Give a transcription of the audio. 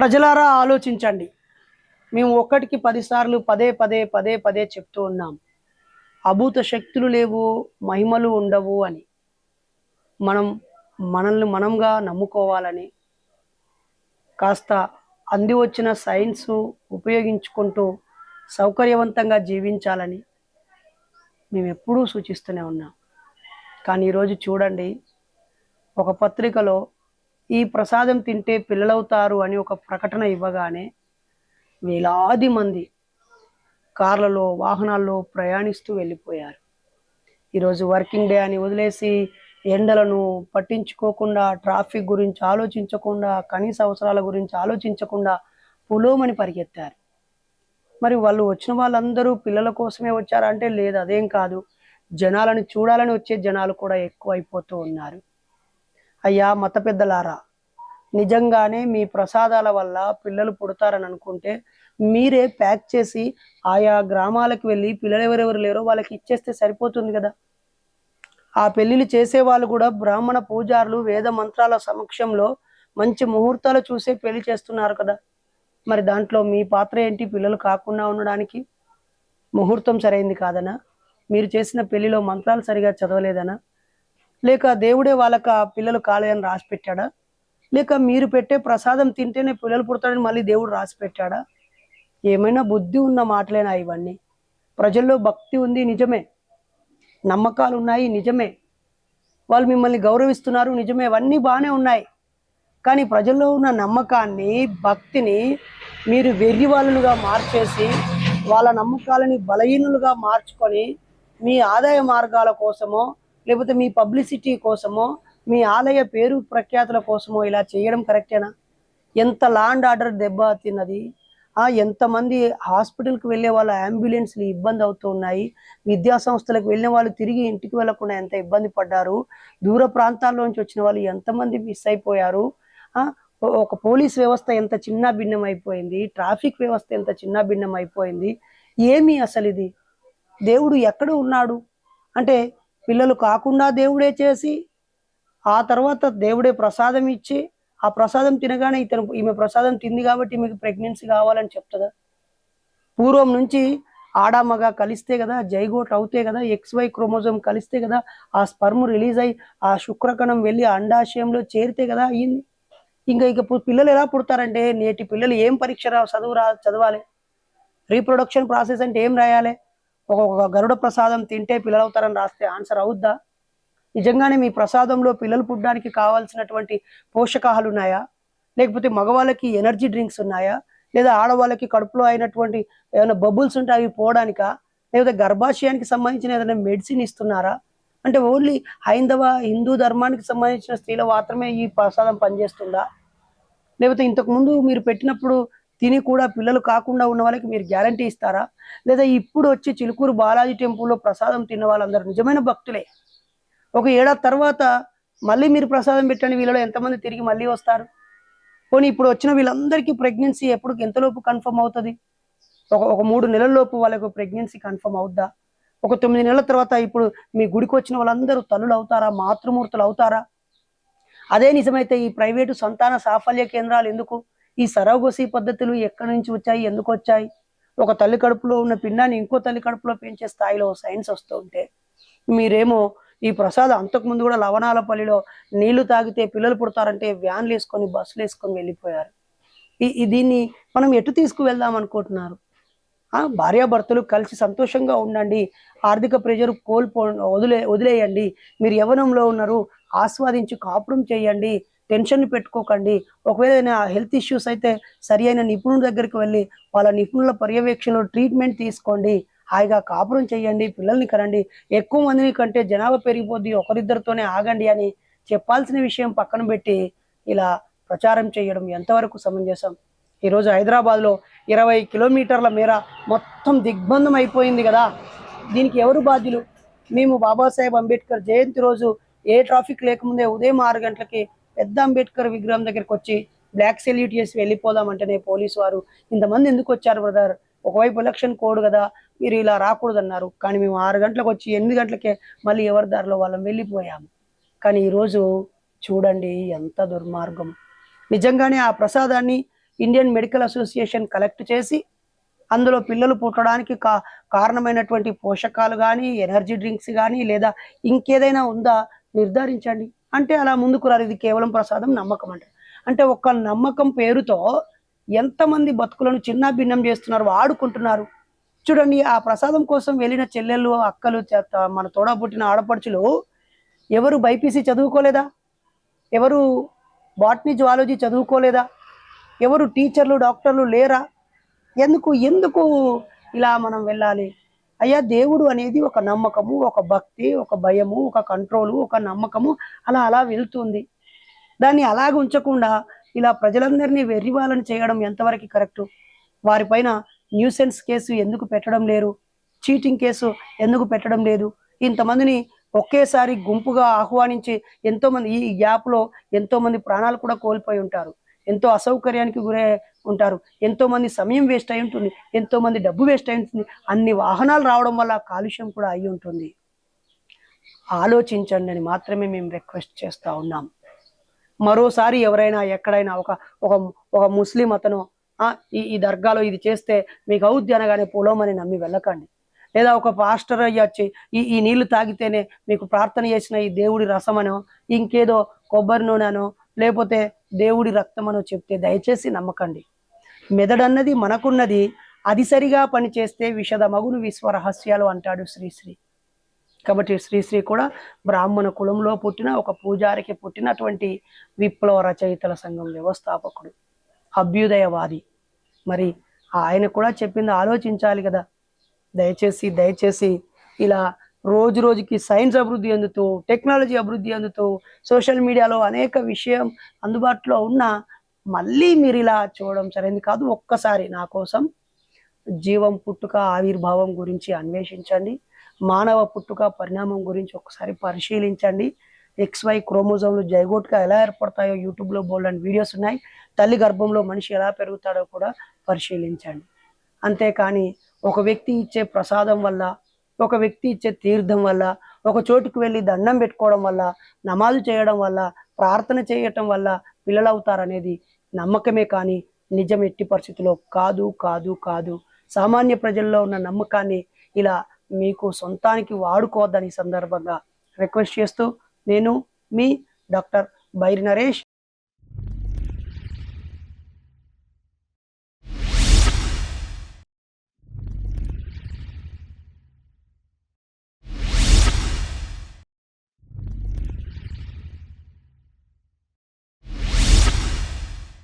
ప్రజలారా ఆలోచించండి. మేము ఒక్కటికి పదిసార్లు పదే పదే పదే పదే చెప్తూ ఉన్నాం. అభూత శక్తులు లేవు మహిమలు ఉండవు అని. మనం మనల్ని మనంగా నమ్ముకోవాలని. కాస్త అంది వచ్చిన సైన్స్ ఉపయోగించుకుంటూ సౌకర్యవంతంగా జీవించాలని మేము ఎప్పుడూ సూచిస్తూనే ఉన్నాం. కానీ ఈరోజు చూడండి ఒక పత్రికలో ఈ ప్రసాదం తింటే పిల్లలవుతారు అని ఒక ప్రకటన ఇవ్వగానే వేలాది మంది కార్లలో వాహనాల్లో ప్రయాణిస్తూ వెళ్ళిపోయారు. ఈరోజు వర్కింగ్ డే అని వదిలేసి ఎండలను పట్టించుకోకుండా ట్రాఫిక్ గురించి ఆలోచించకుండా కనీస అవసరాల గురించి ఆలోచించకుండా పులోమని పరిగెత్తారు. మరి వాళ్ళు వచ్చిన వాళ్ళందరూ పిల్లల కోసమే వచ్చారంటే లేదు అదేం కాదు. జనాలను చూడాలని వచ్చే జనాలు కూడా ఎక్కువైపోతూ ఉన్నారు. అయ్యా మత పెద్దలారా నిజంగానే మీ ప్రసాదాల వల్ల పిల్లలు పుడతారని అనుకుంటే మీరే ప్యాక్ చేసి ఆయా గ్రామాలకు వెళ్ళి పిల్లలు ఎవరెవరు లేరో వాళ్ళకి ఇచ్చేస్తే సరిపోతుంది కదా. ఆ పెళ్ళిళ్ళు చేసే వాళ్ళు కూడా బ్రాహ్మణ పూజారులు వేద మంత్రాల సమక్షంలో మంచి ముహూర్తాలు చూసే పెళ్ళి చేస్తున్నారు కదా. మరి దాంట్లో మీ పాత్ర ఏంటి? పిల్లలు కాకుండా ఉండడానికి? ముహూర్తం సరైంది కాదనా? మీరు చేసిన పెళ్ళిలో మంత్రాలు సరిగా చదవలేదనా? లేక దేవుడే వాళ్ళకి ఆ పిల్లలు కాలేదని రాసి పెట్టాడా? లేక మీరు పెట్టే ప్రసాదం తింటేనే పిల్లలు పుడతాడని మళ్ళీ దేవుడు రాసి పెట్టాడా? ఏమైనా బుద్ధి ఉన్న మాటలేనా ఇవన్నీ? ప్రజల్లో భక్తి ఉంది నిజమే. నమ్మకాలు ఉన్నాయి నిజమే. వాళ్ళు మిమ్మల్ని గౌరవిస్తున్నారు నిజమే. అవన్నీ బాగానే ఉన్నాయి. కానీ ప్రజల్లో ఉన్న నమ్మకాన్ని భక్తిని మీరు వెర్రి వాళ్ళుగా మార్చేసి వాళ్ళ నమ్మకాలని బలహీనులుగా మార్చుకొని మీ ఆదాయ మార్గాల కోసమో లేకపోతే మీ పబ్లిసిటీ కోసమో మీ ఆలయ పేరు ప్రఖ్యాతుల కోసమో ఇలా చేయడం కరెక్టేనా ఎంత లాండ్ ఆర్డర్ దెబ్బ తిన్నది? ఎంతమంది హాస్పిటల్కి వెళ్ళే వాళ్ళ అంబులెన్స్లు ఇబ్బంది అవుతూ ఉన్నాయి విద్యా సంస్థలకు వెళ్ళిన వాళ్ళు తిరిగి ఇంటికి వెళ్ళకుండా ఎంత ఇబ్బంది పడ్డారు? దూర ప్రాంతాల్లోంచి వచ్చిన వాళ్ళు ఎంతమంది మిస్ అయిపోయారు? ఒక పోలీస్ వ్యవస్థ ఎంత చిన్న భిన్నం అయిపోయింది ట్రాఫిక్ వ్యవస్థ ఎంత చిన్న భిన్నం అయిపోయింది ఏమి అసలు ఇది? దేవుడు ఎక్కడ ఉన్నాడు? అంటే పిల్లలు కాకుండా దేవుడే చేసి ఆ తర్వాత దేవుడే ప్రసాదం ఇచ్చి ఆ ప్రసాదం తినగానే ఇతను ఈమె ప్రసాదం తింది కాబట్టి మీకు ప్రెగ్నెన్సీ కావాలని చెప్తుందా? పూర్వం నుంచి ఆడ మగ కలిస్తే కదా జైగోట్ అవుతే కదా ఎక్స్ వై క్రోమోజోమ్ కలిస్తే కదా ఆ స్పర్మ్ రిలీజ్ అయ్యి ఆ శుక్రకణం వెళ్ళి అండాశయంలో చేరితే కదా అయ్యింది ఇంకా ఇక పు- పిల్లలు ఎలా పుడతారంటే నేటి పిల్లలు ఏం పరీక్ష రా చదువు రా చదవాలి? రీప్రొడక్షన్ ప్రాసెస్ అంటే ఏం రాయాలి? ఒక గరుడ ప్రసాదం తింటే పిల్లలు అవుతారని రాస్తే ఆన్సర్ అవుద్దా? నిజంగానే మీ ప్రసాదంలో పిల్లలు పుట్టడానికి కావాల్సినటువంటి పోషకాహాలు ఉన్నాయా? లేకపోతే మగవాళ్ళకి ఎనర్జీ డ్రింక్స్ ఉన్నాయా? లేదా ఆడవాళ్ళకి కడుపులో అయినటువంటి ఏమైనా బబుల్స్ ఉంటే అవి పోవడానికా? లేకపోతే గర్భాశయానికి సంబంధించిన ఏదైనా మెడిసిన్ ఇస్తున్నారా? అంటే ఓన్లీ హైందవ హిందూ ధర్మానికి సంబంధించిన స్త్రీలు మాత్రమే ఈ ప్రసాదం పనిచేస్తుందా? లేకపోతే ఇంతకు ముందు మీరు పెట్టినప్పుడు తిని కూడా పిల్లలు కాకుండా ఉన్న వాళ్ళకి మీరు గ్యారంటీ ఇస్తారా? లేదా ఇప్పుడు వచ్చి చిలుకూరు బాలాజీ టెంపుల్లో ప్రసాదం తిన్న వాళ్ళందరూ నిజమైన భక్తులే. ఒక ఏడాది తర్వాత మళ్ళీ మీరు ప్రసాదం పెట్టండి వీళ్ళలో ఎంతమంది తిరిగి మళ్ళీ వస్తారు? పోనీ ఇప్పుడు వచ్చిన వీళ్ళందరికీ ప్రెగ్నెన్సీ ఎప్పుడు ఎంతలోపు కన్ఫర్మ్ అవుతుంది? ఒక ఒక మూడు నెలల్లోపు వాళ్ళకు ప్రెగ్నెన్సీ కన్ఫర్మ్ అవుద్దా? ఒక తొమ్మిది నెలల తర్వాత ఇప్పుడు మీ గుడికి వచ్చిన వాళ్ళందరూ తల్లులు అవుతారా? మాతృమూర్తులు అవుతారా? అదే నిజమైతే ఈ ప్రైవేటు సంతాన సాఫల్య కేంద్రాలు ఎందుకు? ఈ సరోగసి పద్ధతులు ఎక్కడి నుంచి వచ్చాయి ఎందుకు వచ్చాయి? ఒక తల్లి కడుపులో ఉన్న పిండాన్ని ఇంకో తల్లి కడుపులో పెంచే స్థాయిలో సైన్స్ వస్తూ ఉంటే మీరేమో ఈ ప్రసాదం అంతకుముందు కూడా లవణాలపల్లిలో నీళ్ళు తాగితే పిల్లలు పుడతారంటే వ్యాన్లు వేసుకొని బస్సులు వేసుకొని వెళ్ళిపోయారు. ఈ- దీన్ని మనం ఎటు తీసుకువెళ్దాం అనుకుంటున్నారు? భార్యాభర్తలు కలిసి సంతోషంగా ఉండండి. ఆర్థిక ప్రెజర్ కోల్పో వదిలే వదిలేయండి. మీరు యవనంలో ఉన్నారు. ఆస్వాదించి కాపురం చేయండి. టెన్షన్ పెట్టుకోకండి. ఒకవేళ హెల్త్ ఇష్యూస్ అయితే సరి అయిన నిపుణుల దగ్గరికి వెళ్ళి వాళ్ళ నిపుణుల పర్యవేక్షణలో ట్రీట్మెంట్ తీసుకోండి. హాయిగా కాపురం చేయండి. పిల్లల్ని కనండి. ఎక్కువ మందిని కంటే జనాభా పెరిగిపోద్ది. ఒకరిద్దరితోనే ఆగండి అని చెప్పాల్సిన విషయం పక్కన పెట్టి ఇలా ప్రచారం చేయడం ఎంతవరకు సమంజసం? ఈరోజు హైదరాబాద్లో ఇరవై కిలోమీటర్ల మేర మొత్తం దిగ్బంధం అయిపోయింది కదా. దీనికి ఎవరు బాధ్యులు? మేము బాబాసాహెబ్ అంబేద్కర్ జయంతి రోజు ఏ ట్రాఫిక్ లేకముందే ఉదయం ఆరు గంటలకి పెద్ద అంబేద్కర్ విగ్రహం దగ్గరికి వచ్చి బ్లాక్ సెల్యూట్ చేసి వెళ్ళిపోదామంటేనే పోలీసు వారు ఇంతమంది ఎందుకు వచ్చారు బ్రదర్? ఒకవైపు ఎలక్షన్ కోడ్ కదా మీరు ఇలా రాకూడదన్నారు. కానీ మేము ఆరు గంటలకు వచ్చి ఎనిమిది గంటలకే మళ్ళీ ఎవరి దారిలో వాళ్ళం వెళ్ళిపోయాము. కానీ ఈరోజు చూడండి ఎంత దుర్మార్గం. నిజంగానే ఆ ప్రసాదాన్ని ఇండియన్ మెడికల్ అసోసియేషన్ కలెక్ట్ చేసి అందులో పిల్లలు పుట్టడానికి కా కారణమైనటువంటి పోషకాలు కానీ ఎనర్జీ డ్రింక్స్ కానీ లేదా ఇంకేదైనా ఉందా నిర్ధారించండి. అంటే అలా ముందుకు రాదు ఇది కేవలం ప్రసాదం నమ్మకం అంటే. అంటే ఒక్క నమ్మకం పేరుతో ఎంతమంది బతుకులను చిన్న భిన్నం చేస్తున్నారు ఆడుకుంటున్నారు చూడండి ఆ ప్రసాదం కోసం వెళ్ళిన చెల్లెళ్ళు అక్కలు మన తోడా పుట్టిన ఆడపడుచులు ఎవరు బైపీసీ చదువుకోలేదా? ఎవరు బాటనీ జువాలజీ చదువుకోలేదా? ఎవరు టీచర్లు డాక్టర్లు లేరా? ఎందుకు ఎందుకు ఇలా మనం వెళ్ళాలి? అయ్యా దేవుడు అనేది ఒక నమ్మకము ఒక భక్తి ఒక భయము ఒక కంట్రోలు ఒక నమ్మకము. అలా అలా వెళ్తుంది. దాన్ని అలాగ ఉంచకుండా ఇలా ప్రజలందరినీ వెర్రివాలని చేయడం ఎంతవరకు కరెక్ట్? వారిపైన న్యూసెన్స్ కేసు ఎందుకు పెట్టడం లేరు చీటింగ్ కేసు ఎందుకు పెట్టడం లేదు? ఇంతమందిని ఒకేసారి గుంపుగా ఆహ్వానించి ఎంతో మంది ఈ గ్యాప్లో ఎంతో మంది ప్రాణాలు కూడా కోల్పోయి ఉంటారు. ఎంతో అసౌకర్యానికి గురై ఉంటారు. ఎంతో మంది సమయం వేస్ట్ అయి ఉంటుంది. ఎంతో మంది డబ్బు వేస్ట్ అయి ఉంటుంది. అన్ని వాహనాలు రావడం వల్ల కాలుష్యం కూడా అయి ఉంటుంది. ఆలోచించండి అని మాత్రమే మేము రిక్వెస్ట్ చేస్తూ ఉన్నాం. మరోసారి ఎవరైనా ఎక్కడైనా ఒక ఒక ఒక ముస్లిం అతను ఈ ఈ దర్గాలో ఇది చేస్తే మీకు అవుద్ది అనగానే పొలమని నమ్మి వెళ్ళకండి. లేదా ఒక పాస్టర్ అయ్యి వచ్చి ఈ ఈ నీళ్ళు తాగితేనే మీకు ప్రార్థన చేసిన ఈ దేవుడి రసమనో ఇంకేదో కొబ్బరి నూనెనో లేకపోతే దేవుడి రక్తమనో చెప్తే దయచేసి నమ్మకండి. మెదడన్నది మనకున్నది అది సరిగా పనిచేస్తే విషద మగును విశ్వరహస్యాలు అంటాడు శ్రీశ్రీ. కాబట్టి శ్రీశ్రీ కూడా బ్రాహ్మణ కులంలో పుట్టిన ఒక పూజారికి పుట్టినటువంటి విప్లవ రచయితల సంఘం వ్యవస్థాపకుడు. అభ్యుదయవాది. మరి ఆయన కూడా చెప్పింది ఆలోచించాలి కదా. దయచేసి దయచేసి ఇలా రోజు రోజుకి సైన్స్ అభివృద్ధి అందుతూ టెక్నాలజీ అభివృద్ధి అందుతూ సోషల్ మీడియాలో అనేక విషయం అందుబాటులో ఉన్న మళ్ళీ మీరు ఇలా చూడడం సరైనది కాదు. ఒక్కసారి నా కోసం జీవం పుట్టుక ఆవిర్భావం గురించి అన్వేషించండి. మానవ పుట్టుక పరిణామం గురించి ఒకసారి పరిశీలించండి. ఎక్స్ వై క్రోమోజోమ్లు జైగోట్గా ఎలా ఏర్పడతాయో యూట్యూబ్లో బోల్డెన్ వీడియోస్ ఉన్నాయి. తల్లి గర్భంలో మనిషి ఎలా పెరుగుతాడో కూడా పరిశీలించండి. అంతేకాని ఒక వ్యక్తి ఇచ్చే ప్రసాదం వల్ల ఒక వ్యక్తి ఇచ్చే తీర్థం వల్ల ఒక చోటుకు వెళ్ళి దండం పెట్టుకోవడం వల్ల నమాజు చేయడం వల్ల ప్రార్థన చేయటం వల్ల పిల్లలు అవుతారనేది నమ్మకమే కానీ నిజం ఎట్టి పరిస్థితిలో కాదు కాదు కాదు. సామాన్య ప్రజల్లో ఉన్న నమ్మకాన్ని ఇలా మీకు సొంతానికి వాడుకోవద్దని సందర్భంగా రిక్వెస్ట్ చేస్తూ నేను మీ డాక్టర్ బైరి నరేష్